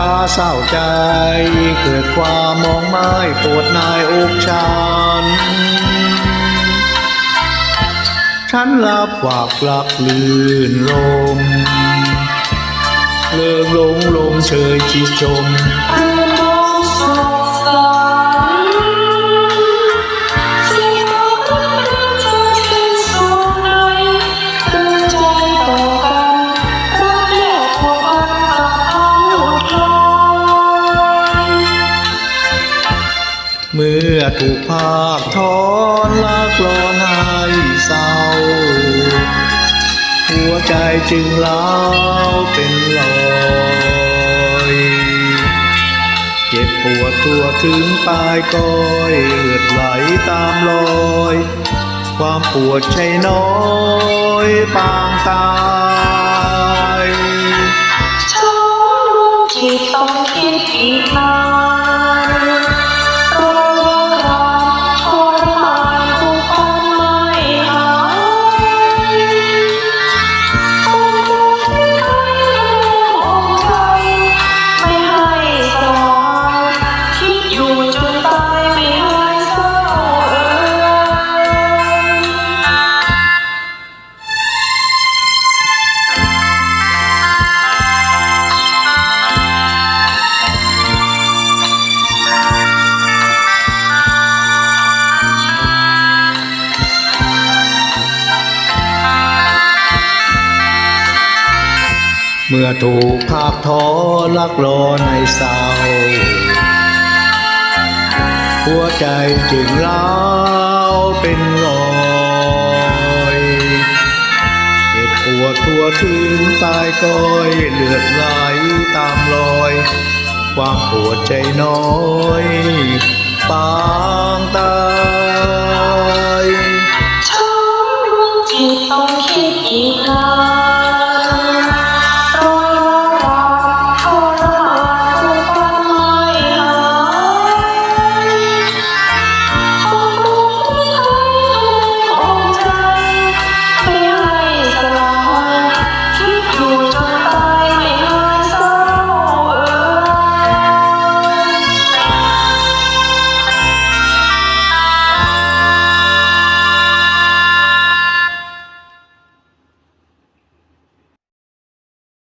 าเศร้าใจ เกิดความมองไม้ปวดนายอกฉัน ฉันรับฝากหลับลื่นลมเลิงลงลมเชยชิดชม เมื่อถูกภาคทอนลักลอนให้เศร้า หัวใจจึงเล้าเป็นรอยเจ็บปวดทั่วถึงปลายก้อยเลือดไหลตามรอย ความปวดใช่น้อยปางตายช้อนร่วงที่ต้องคิดอีกนาน เมื่อถูกภาคทอลักลอในเศร้าหัวใจจึงเล้าวเป็นรอยเจ็บปวดทั่วถึงปลายก้อยเลือดไหลตามรอย ความปวดใจน้อยปางตายช้ำร่วงที่ต้องคิดอีกนา